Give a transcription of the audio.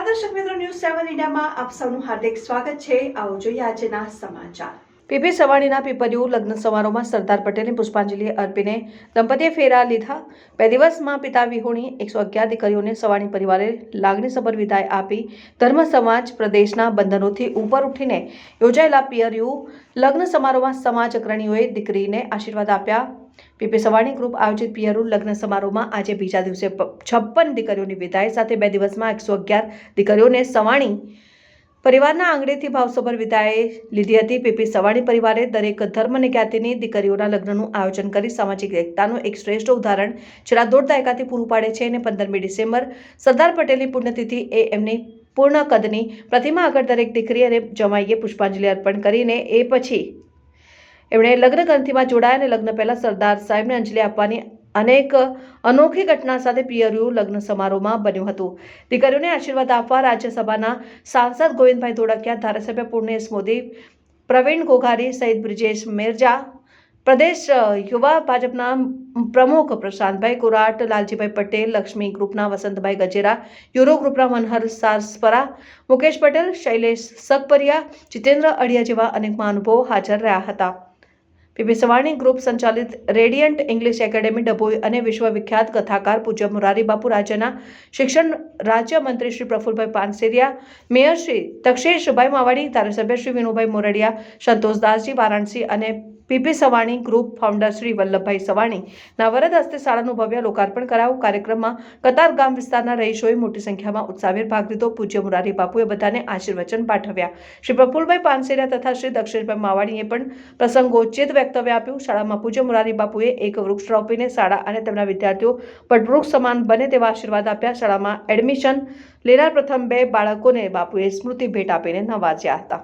One ઇન્ડિયામાં આપ સૌનું હાર્દિક સ્વાગત છે. આવો જોઈએ આજના સમાચાર. પીપી સવાણીના પીપરિયું લગ્ન સમારોહમાં સરદાર પટેલને પુષ્પાંજલિ અર્પીને દંપતીએ ફેરા લીધા. બે દિવસમાં પિતા વિહોણી એકસો અગિયાર દીકરીઓને સવાણી પરિવારે લાગણીસભર વિદાય આપી. ધર્મ સમાજ પ્રદેશના બંધનોથી ઉપર ઉઠીને યોજાયેલા પિયરિયું લગ્ન સમારોહમાં સમાજ અગ્રણીઓએ દીકરીને આશીર્વાદ આપ્યા. પીપી સવાણી ગ્રુપ આયોજિત પિયરું લગ્ન સમારોહમાં આજે બીજા દિવસે છપ્પન દીકરીઓની વિદાય સાથે બે દિવસમાં એકસો અગિયાર દીકરીઓને સવાણી પરિવારના આંગણેથી ભાવસભર વિદાય લીધી હતી. પીપી સવાણી પરિવારે દરેક ધર્મ અને જ્ઞાતિની દીકરીઓના લગ્નનું આયોજન કરી સામાજિક એકતાનું એક શ્રેષ્ઠ ઉદાહરણ છેલ્લા દોઢ દાયકાથી પૂરું પાડે છે અને પંદરમી ડિસેમ્બર સરદાર પટેલની પુણ્યતિથિ એ એમની પૂર્ણ કદની પ્રતિમા આગળ દરેક દીકરી અને જમાઈએ પુષ્પાંજલિ અર્પણ કરીને એ પછી એમણે લગ્ન ગ્રંથિમાં જોડાયા અને લગ્ન પહેલા સરદાર સાહેબને અંજલિ આપવાની અનેક અનોખી ઘટના સાથે પિયરિયું લગ્ન સમારોહમાં બન્યું હતું. દીકરીઓને આશીર્વાદ આપવા રાજ્યસભાના સાંસદ ગોવિંદભાઈ ધોળકિયા, ધારાસભ્ય પૂર્ણેશ મોદી, પ્રવીણ ઘોઘારી સહિત બ્રિજેશ મેરજા, પ્રદેશ યુવા ભાજપના પ્રમુખ પ્રશાંતભાઈ કુરાટ, લાલજીભાઈ પટેલ, લક્ષ્મી ગ્રુપના વસંતભાઈ ગજેરા, યુરો ગ્રુપના મનહર સારસ્પરા મુકેશ પટેલ, શૈલેષ સગપરિયા, જીતેન્દ્ર અડિયા જેવા અનેક મહાનુભાવો હાજર રહ્યા હતા. પીપી સવાણી ગ્રુપ સંચાલિત રેડિયન્ટ ઇંગ્લિશ એકેડેમી ડભોઈ અને વિશ્વવિખ્યાત કથાકાર પૂજ્ય મુરારી બાપુ રાજ્યના શિક્ષણ રાજ્યમંત્રી શ્રી પ્રફુલભાઈ પાનસેરિયા, મેયર શ્રી તક્ષેશભાઈ માવાડી, ધારાસભ્ય શ્રી વિનુભાઈ મોરડિયા સંતોષદાસજી વારાણસી અને P P Savani group founder Shri Vallabhbhai સવાણીના વરદ હસ્તે શાળાનું ભવ્ય લોકાર્પણ કરાયું કાર્યક્રમમાં કતાર ગામ વિસ્તારના રહીશોએ મોટી સંખ્યામાં ઉત્સાહભેર ભાગ લીધો. પૂજ્ય મુરારી બાપુએ બધાને આશીર્વચન પાઠવ્યા. શ્રી પ્રફુલભાઈ પાનસેરિયા તથા શ્રી દક્ષેશભાઈ માવાણીએ પણ પ્રસંગોચિત વક્તવ્ય આપ્યું. શાળામાં પૂજ્ય મુરારી બાપુએ એક વૃક્ષ રોપીને શાળા અને તેમના વિદ્યાર્થીઓ પટવૃક્ષ સમાન બને તેવા આશીર્વાદ આપ્યા. શાળામાં એડમિશન લેનાર પ્રથમ બે બાળકોને બાપુએ સ્મૃતિ ભેટ આપીને નવાજ્યા હતા.